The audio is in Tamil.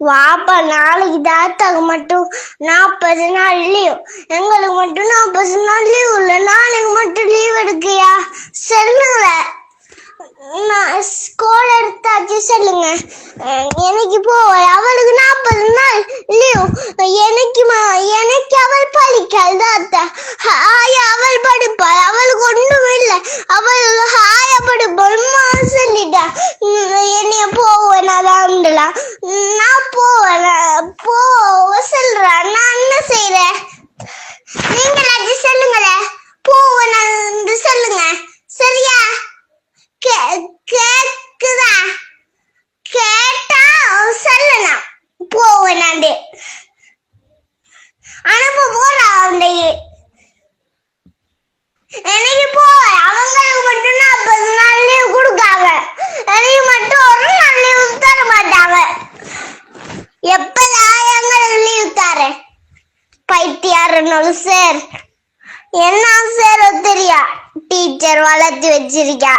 வாப்பா நாளைக்கு தாத்தாக்கு மட்டும் நாற்பது நாள் லீவ் எங்களுக்கு மட்டும் நாற்பது நாள் லீவ் இல்லை நாளைக்கு மட்டும் லீவ் எடுக்கையா? சொல்லுங்க. நான் ஸ்கூல் எடுத்தாச்சு சொல்லுங்க. எனக்கு போவ அவளுக்கு நாற்பது நாள் லீவ் எனக்கு எனக்கு அவள் படிக்காள் தாத்தா. ஹாய் அவள் படிப்பாள் அவளுக்கு ஒன்றும் இல்லை அவள் ஹாய படிப்பாள் சொல்லிட்டா என்னைய நான் நீங்களாச்சும் சொல்லுங்களேன் போவேன் சொல்லுங்க. சரியா? கே- கேக்குதா? கேட்டா சொல்லலாம். போவேனாண்டு அனுப்ப போறா அன்னைக்கு எனக்கு போ அவங்களுக்கு மட்டும் நாற்பது நாள் லீவ் கொடுக்காங்க. எனக்கு மட்டும் ஒரு நாள் லீவ் தர மாட்டாங்க எப்பதான் எங்களுக்கு லீவ் தரேன்? பண்ணணும் சார். என்ன சார் தெரியா டீச்சர் வளர்த்து வச்சிருக்கா